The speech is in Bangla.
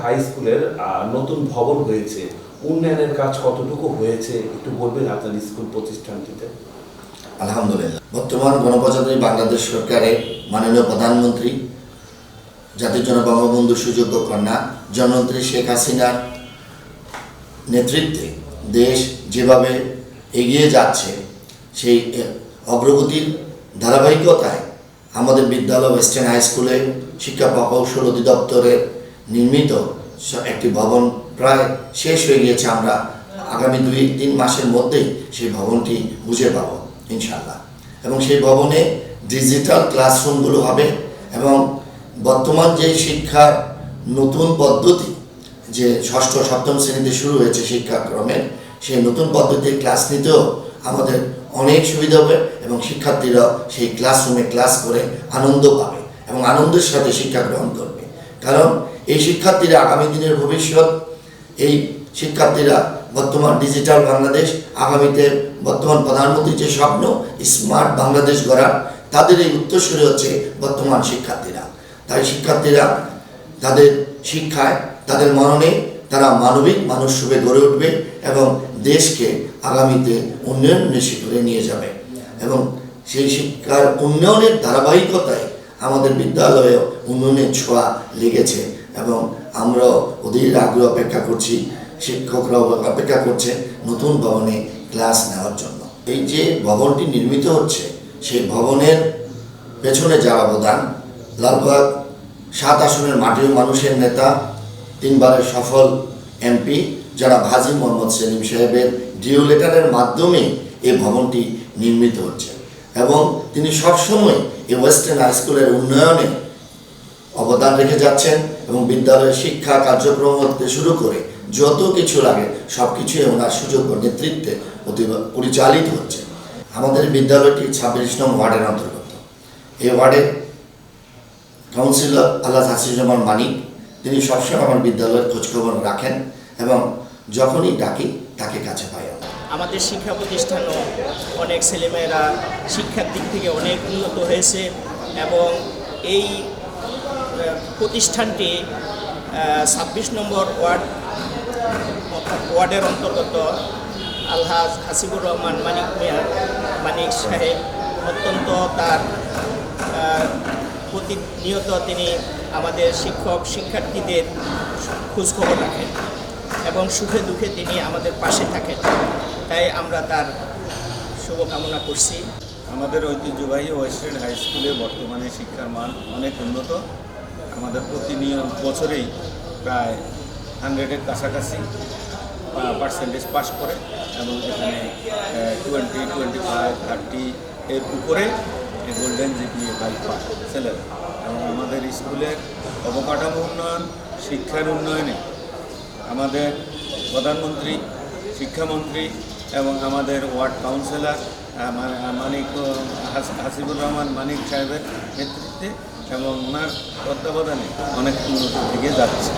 হাই স্কুলের নতুন ভবন হয়েছে। উন্নয়নের কাজ কতটুকু হয়েছে, একটু বলবেন আপনার স্কুল প্রতিষ্ঠানটিতে? আলহামদুলিল্লাহ। বর্তমান গণপ্রজাতন্ত্রী বাংলাদেশ সরকারের মাননীয় প্রধানমন্ত্রী, জাতির জন্য বঙ্গবন্ধু সুযোগ্য কন্যা, জননেত্রী শেখ হাসিনার নেতৃত্বে দেশ যেভাবে এগিয়ে যাচ্ছে, সেই অগ্রগতির ধারাবাহিকতায় আমাদের বিদ্যালয় ওয়েস্টার্ন হাই স্কুলে শিক্ষা প্রকৌশল অধিদপ্তরের নির্মিত একটি ভবন প্রায় শেষ হয়ে গিয়েছে। আমরা আগামী দুই, তিন মাসের মধ্যেই সেই ভবনটি বুঝে পাবো ইনশাল্লাহ এবং সেই ভবনে ডিজিটাল ক্লাসরুমগুলো হবে এবং বর্তমান যে শিক্ষার নতুন পদ্ধতি, যে ষষ্ঠ, সপ্তম শ্রেণীতে শুরু হয়েছে শিক্ষাক্রমের সেই নতুন পদ্ধতির ক্লাস নিতেও আমাদের অনেক সুবিধা হবে এবং শিক্ষার্থীরা সেই ক্লাসরুমে ক্লাস করে আনন্দ পাবে এবং আনন্দের সাথে শিক্ষা গ্রহণ করবে। কারণ এই শিক্ষার্থীরা আগামী দিনের ভবিষ্যৎ, এই শিক্ষার্থীরা বর্তমান ডিজিটাল বাংলাদেশ, আগামীতে বর্তমান প্রধানমন্ত্রীর যে স্বপ্ন, স্মার্ট বাংলাদেশ গড়ার, তাদের এই উত্তরসূরি হচ্ছে বর্তমান শিক্ষার্থীরা। তাই শিক্ষার্থীরা তাদের শিক্ষায়, তাদের মননে তারা মানবিক মানুষ রূপে গড়ে উঠবে এবং দেশকে আগামীতে উন্নয়নের শিখরে নিয়ে যাবে। এবং সেই শিক্ষার উন্নয়নের ধারাবাহিকতায় আমাদের বিদ্যালয়ে উন্নয়নের ছোঁয়া লেগেছে। এবং আমরাও অধীর আগ্রহ অপেক্ষা করছি, শিক্ষকরাও অপেক্ষা করছে নতুন ভবনে ক্লাস নেওয়ার জন্য। এই যে ভবনটি নির্মিত হচ্ছে, সেই ভবনের পেছনে যার অবদান, লালবাগ সাত আসনের মাটির মানুষের নেতা, তিনবারের সফল এমপি, যারা ভাজি মোহাম্মদ সেলিম সাহেবের ডিও লেটারের মাধ্যমে এই ভবনটি নির্মিত হচ্ছে। এবং তিনি সবসময় এই ওয়েস্টার্ন হাই স্কুলের উন্নয়নে অবদান রেখে যাচ্ছেন। এবং বিদ্যালয়ের শিক্ষা কার্যক্রম হতে শুরু করে যত কিছু লাগে সব কিছুই ওনার সুযোগ ও নেতৃত্বে পরিচালিত হচ্ছে। আমাদের বিদ্যালয়টি ছাব্বিশ নং ওয়ার্ডের অন্তর্গত। এই ওয়ার্ডের কাউন্সিলর আল্লাহ হাসিজুজ্জামান মানিক, তিনি সবসময় আমার বিদ্যালয়ের খোঁজখবর রাখেন এবং যখনই ডাকি, তাকে কাছে পাই আমাদের শিক্ষা প্রতিষ্ঠানও অনেক ছেলেমেয়েরা শিক্ষার দিক থেকে অনেক উন্নত হয়েছে এবং এই প্রতিষ্ঠানটি ছাব্বিশ নম্বর ওয়ার্ড, ওয়ার্ডের অন্তর্গত আলহাজ হাসিবুর রহমান মানিক মিয়া, মানিক সাহেব অত্যন্ত তার প্রতিনিয়ত তিনি আমাদের শিক্ষক শিক্ষার্থীদের খোঁজখবর রাখেন এবং সুখে দুঃখে তিনি আমাদের পাশে থাকেন। তাই আমরা তার শুভকামনা করছি। আমাদের ঐতিহ্যবাহী ওয়েস্টার্ন হাই স্কুলে বর্তমানে শিক্ষার মান অনেক উন্নত। আমাদের প্রতিনিয়ত বছরেই প্রায় হান্ড্রেডের কাছাকাছি পার্সেন্টেজ পাস করে এবং এখানে টোয়েন্টি টোয়েন্টি ফাইভ থার্টি এর উপরে গোল্ডেন জিপিএ ফাইভ পায় ছেলেরা এবং আমাদের স্কুলের অবকাঠামো উন্নয়ন, শিক্ষার উন্নয়নে আমাদের প্রধানমন্ত্রী, শিক্ষামন্ত্রী এবং আমাদের ওয়ার্ড কাউন্সিলর মানিক হাসিবুর রহমান মানিক সাহেবের নেতৃত্বে এবং ওনার তত্ত্বাবধানে অনেক উন্নত দিকে যাচ্ছে।